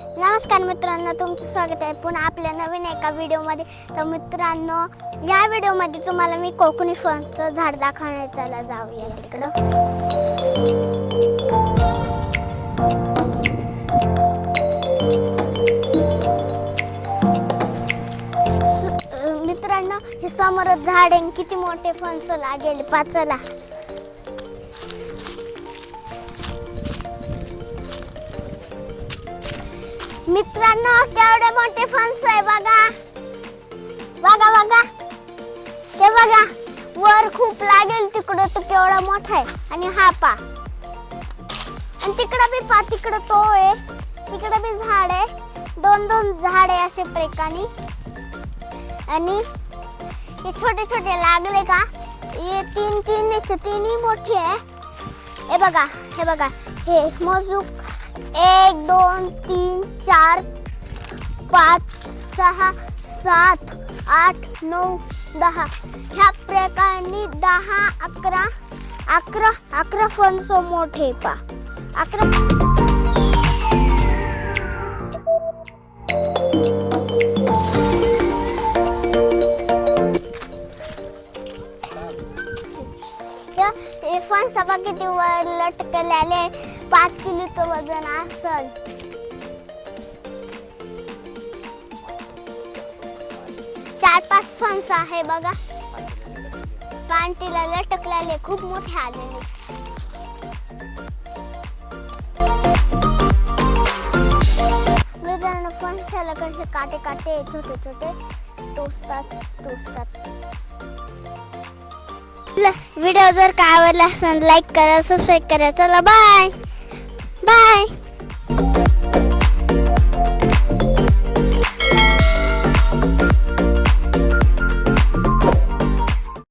नमस्कार मित्रांनो तुमचं स्वागत आहे पुन्हा आपल्या नवीन एका व्हिडिओमध्ये. तर मित्रांनो या व्हिडिओमध्ये तुम्हाला मी कोकणी फणचं झाड दाखवण्याचा जाऊया तिकडं. मित्रांनो हे समोरच झाड आहे किती मोठे फणस लागेल पाचला मित्रांनो केवढे मोठे फणस आहे बघा. बघा बघा. ते बघा वर खूप लागेल तिकडं तो केवढा मोठा आहे. आणि हा पा. आणि तिकडं बी पा तिकडं तो आहे. तिकडं बी झाड आहे. दोन दोन झाड आहे असे प्रेकानी आणि हे छोटे छोटे लागले का? हे तीन तीन याचे तिन्ही मोठे आहे. हे बघा हे बघा. हे मोजूक. एक दोन पाच सहा सात आठ नऊ दहा. ह्या प्रकारे दहा अकरा अकरा अकरा फणस मोठे पा अकरा हे- हे किती वर लटकलेले पाच किलोचं वजन असल. माणसं आहे बघा. पांटीला लटकलेले खूप मोठे आलेले. मित्रांनो फणसाला कसे काटे काटे छोटे छोटे टोचतात टोचतात. व्हिडिओ जर काय आवडला असेल लाईक करा सबस्क्राईब करा. चला बाय बाय